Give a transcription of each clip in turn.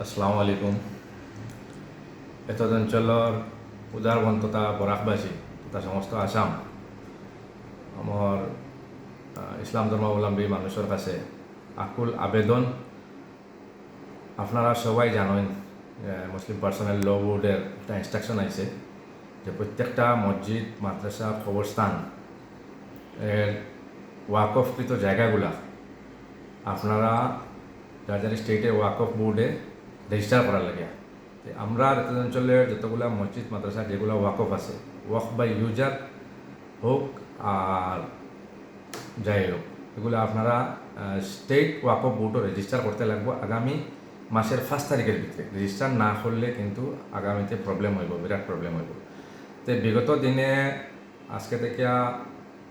আসসালামু আলাইকুম। এত অঞ্চলৰ উদাৰবন তথা বৰাকবাসী তথা সমস্ত আসাম আমার ইসলাম ধর্মাবলম্বী মানুষের কাছে আকুল আবেদন। আপনারা সবাই জানেন মুসলিম পার্সোনাল ল বোর্ডের একটা ইনস্ট্রাকশন আছে যে প্রত্যেকটা মসজিদ মাদ্রাসা কবরস্থান এর ওয়াকফকৃত জায়গাগুলা আপনারা যার যার স্টেটে ওয়াকফ বোর্ডে রেজিস্টার করার লাগে। আমরা রেতন অঞ্চলের যতগুলা মসজিদ, মাদ্রাসা, যেগুলো ওয়াকফ আছে, ওয়াকফ বাই ইউজার হোক আর যাই হোক, এগুলো আপনারা স্টেট ওয়াকফ বোর্ডও রেজিস্টার করতে লাগবে আগামী মাসের ফার্স্ট তারিখের ভিতরে। রেজিস্টার না করলে কিন্তু আগামীতে প্রবলেম হইব, বিরাট প্রবলেম হইব। তো বিগত দিনে, আজকে থেকে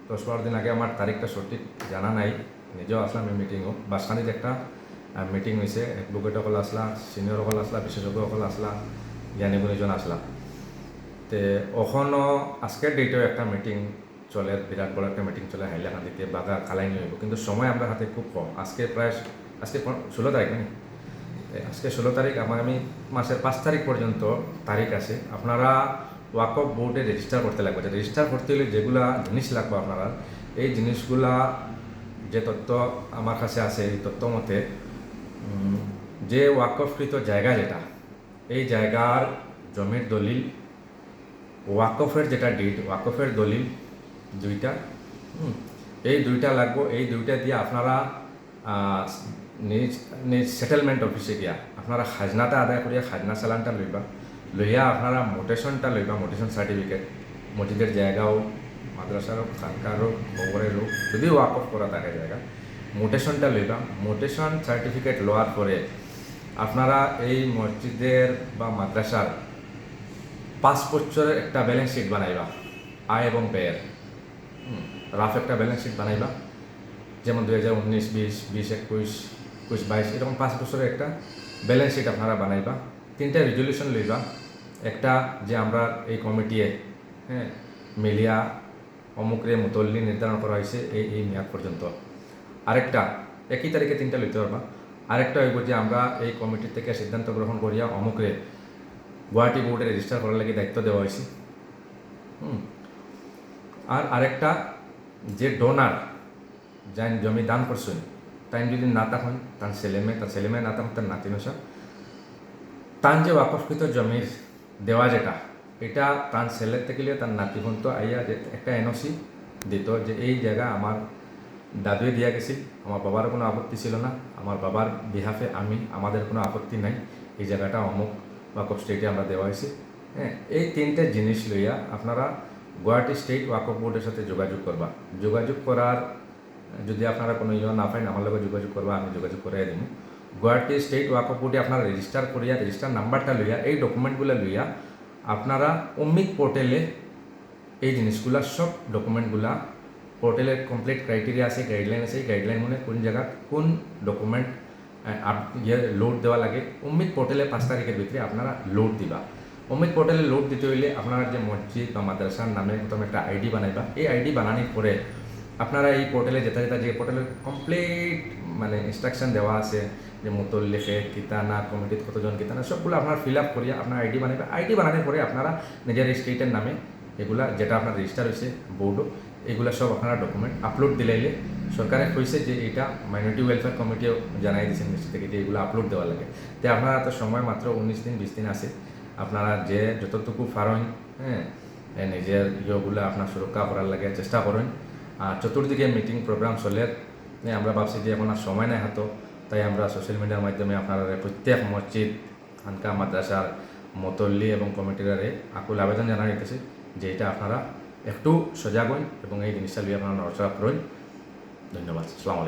দশ বারো দিন আগে আমার তারিখটা সঠিক জানা নাই, নিজেও আসলাম এই মিটিংও বাসখানিত একটা মিটিং হয়েছে এডভোকেটসকল আসলা সিনিয়রসকল আসলা বিশেষজ্ঞসকল আসলা জ্ঞানী গুণীজন আসলা তে ওখানো আজকের ডেটেও একটা মিটিং চলে বিরাট বড় একটা মিটিং চলে, হাইলাকান্দিতে বাগা কালাইনি হইব কিন্তু সময় আমরা হাতে খুব কম। আজকে প্রায় আজকে ষোলো তারিখ তে আজকে ষোলো তারিখ আগামী মাসের পাঁচ তারিখ পর্যন্ত তারিখ আছে। আপনারা ওয়াকফ বোর্ডে রেজিস্টার করতে লাগবে। রেজিস্টার করতে হলে যেগুলা জিনিস লাগবে আপনারা, এই জিনিসগুলা যে তথ্য আমার কাছে আছে, এই তথ্য মতে যে ওয়াকফকৃত জায়গা যেটা, এই জায়গার জমির দলিল, ওয়াকফের যেটা ডিড ওয়াকফের দলিল দুইটা এই দুইটা লাগবো, এই দুইটা দিয়ে আপনারা নিজ নিজ সেটেলমেন্ট অফিসে গিয়া আপনারা খাজনাটা আদায় করিয়া খাজনা চালানটা লইবা, লইয়া আপনারা মোটেশনটা লইবা, মোটেশন সার্টিফিকেট মসজিদের জায়গা হোক মাদ্রাসার হোক খানকার হোক খবরের হোক, যদি ওয়াকফ করা থাকে জায়গা মোটেশনটা লইবা মোটেশন সার্টিফিকেট লওয়ার পরে আপনারা এই মসজিদের বা মাদ্রাসার পাঁচ বছরের একটা ব্যালেন্স শিট বানাইবা। আয় এবং ব্যয়ের। রাফ একটা ব্যালেন্স শিট বানাইবা। যেমন দুই হাজার উনিশ, বিশ বিশ, একুশ একুশ, বাইশ, এরকম পাঁচ বছরের একটা ব্যালেন্স শিট আপনারা বানাইবা। তিনটা রেজলিউশন লইবা। একটা যে আমরা এই কমিটিয়ে হ্যাঁ মিলিয়া অমুকরে মুতল্লি নির্ধারণ করা হয়েছে এই এই মেয়াদ পর্যন্ত। আরেকটা, একই তারিখে তিনটা লইতে পারবা। আরেকটা হইব যে আমরা এই কমিটির থেকে সিদ্ধান্ত গ্রহণ করিয়া অমুকরে গুয়াহাটি বোর্ডে রেজিস্টার করার লাগে দায়িত্ব দেওয়া হয়েছে হুম। আর আরেকটা, যে ডোনার যাই জমি দান করছেন তাই যদি না থাকেন তার ছেলেমেয়ে তার ছেলেমেয়ে না থাকেন তার নাতি নসা তান যে ওয়াকফকৃত জমির দেওয়া যেটা, এটা তার ছেলের থেকে তার নাতি তো আইয়া যে একটা এনওসি দিত যে এই জায়গা আমার দাদুয়ে দিয়া গেছিল। আমার বাবার কোনো আপত্তি ছিল না। আমার বাবার বিহাফে আমি, আমাদের কোনো আপত্তি নাই। এই জায়গাটা অমুক ওয়াকফ স্টেটে আমরা দেওয়া হয়েছে। হ্যাঁ এই তিনটে জিনিস লইয়া আপনারা গুয়াহাটি স্টেট ওয়াকফ বোর্ডের সাথে যোগাযোগ করবা। যোগাযোগ করার, যদি আপনারা কোনো ইয়ে না পাইন আমার লগে যোগাযোগ করবা, আমি যোগাযোগ করে দিব গুয়াহাটি স্টেট ওয়াকফ বোর্ডে আপনারা রেজিস্টার করিয়া রেজিস্টার নাম্বারটা লইয়া, এই ডকুমেন্টগুলো লইয়া আপনারা অমিক পোর্টালে এই জিনিসগুলা, সব ডকুমেন্টগুলা পোর্টালের কমপ্লিট ক্রাইটেরিয়া আছে গাইডলাইন আছে গাইডলাইন মানে কোন জায়গা, কোন ডকুমেন্ট ইয়ে লোড দেওয়া লাগে। অমিত পোর্টালে পাঁচ তারিখের ভিতরে আপনারা লোড দিবা। অমিত পোর্টালে লোড দিতে হইলে আপনারা যে মসজিদ বা মাদ্রাসার নামে প্রথম একটা আইডি বানাইবা। এই আইডি বানানোর পরে আপনারা এই পোর্টালে যেটা যেটা যে পোর্টালের কমপ্লিট মানে ইনস্ট্রাকশন দেওয়া আছে, যে মুতল লেখে কিতানা কমিটির কতজন কিতানা, সবগুলো আপনারা ফিল আপ করিয়া আপনার আইডি বানাইবে। আইডি বানানোর পরে আপনারা নিজের স্টেটের নামে এগুলা যেটা আপনার রেজিস্টার হয়েছে বোর্ডও এগুলা সব আপনারা ডকুমেন্ট আপলোড দিলাইলে সরকারে কইছে যে এটা মাইনরিটি ওয়েলফেয়ার কমিটিও জানাই দিয়েছে মিনিস্ট্রি থেকে যে এগুলো আপলোড দেওয়া লাগে। তো আপনারা তো সময় মাত্র উনিশ দিন, বিশ দিন আছে। আপনারা যে যতটুকু পারেন হ্যাঁ নিজের ইয়েগুলো আপনার সুরক্ষা করার লাগে চেষ্টা করেন। আর চতুর্দিকে মিটিং প্রোগ্রাম চলে। আমরা ভাবছি যে এখন আর সময় নাই হাতো তাই আমরা সোশ্যাল মিডিয়ার মাধ্যমে আপনারা প্রত্যেক মসজিদ, খানকা, মাদ্রাসার মতল্লি এবং কমিটিরারে আকুল আবেদন জানা হইতেছে যে এটা আপনারা একটু সজাগ হন এবং এই জিনিসটা লিয়ে আপনারা নড়চড়া করুন। ধন্যবাদ। আসসালামু